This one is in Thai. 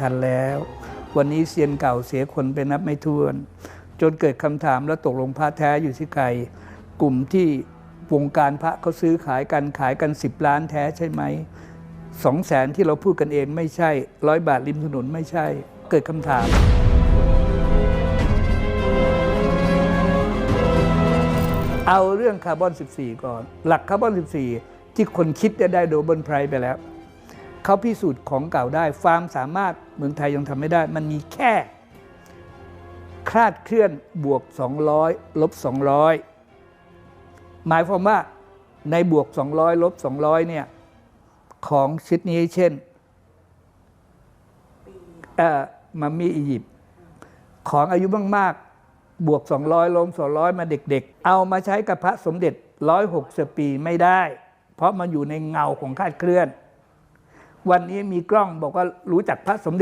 ทันแล้ว วันนี้เซียนเก่าเสียคนไปนับไม่ถ้วน จนเกิดคำถามแล้วตกลงพระแท้อยู่ที่ใครกลุ่มที่วงการพระเขาซื้อขายกันขายกัน 10 ล้านแท้ใช่ไหมสองแสนที่เราพูดกันเองไม่ใช่ร้อยบาทริมถนนไม่ใช่ เกิดคำถาม เอาเรื่องคาร์บอน 14 ก่อน หลักคาร์บอน 14 ที่คนคิดจะได้โดบนไพรไปแล้ว เขาพิสูจน์ของเก่าได้ฟาร์มสามารถเมืองไทยยังทำไม่ได้ มันมีแค่คลาดเคลื่อนบวก 200ลบ200 หมายความว่าในบวก 200ลบ200เนี่ยของชิ้นนี้เช่นเอ่อมามีอียิปต์ของอายุมากๆ บวก 200ลบ200 มาเด็กๆ เอามาใช้กับพระสมเด็จ 160 ปีไม่ได้ เพราะมันอยู่ในเงาของคลาดเคลื่อน วันนี้มีกล้องบอกว่ารู้จักพระสมเด็จ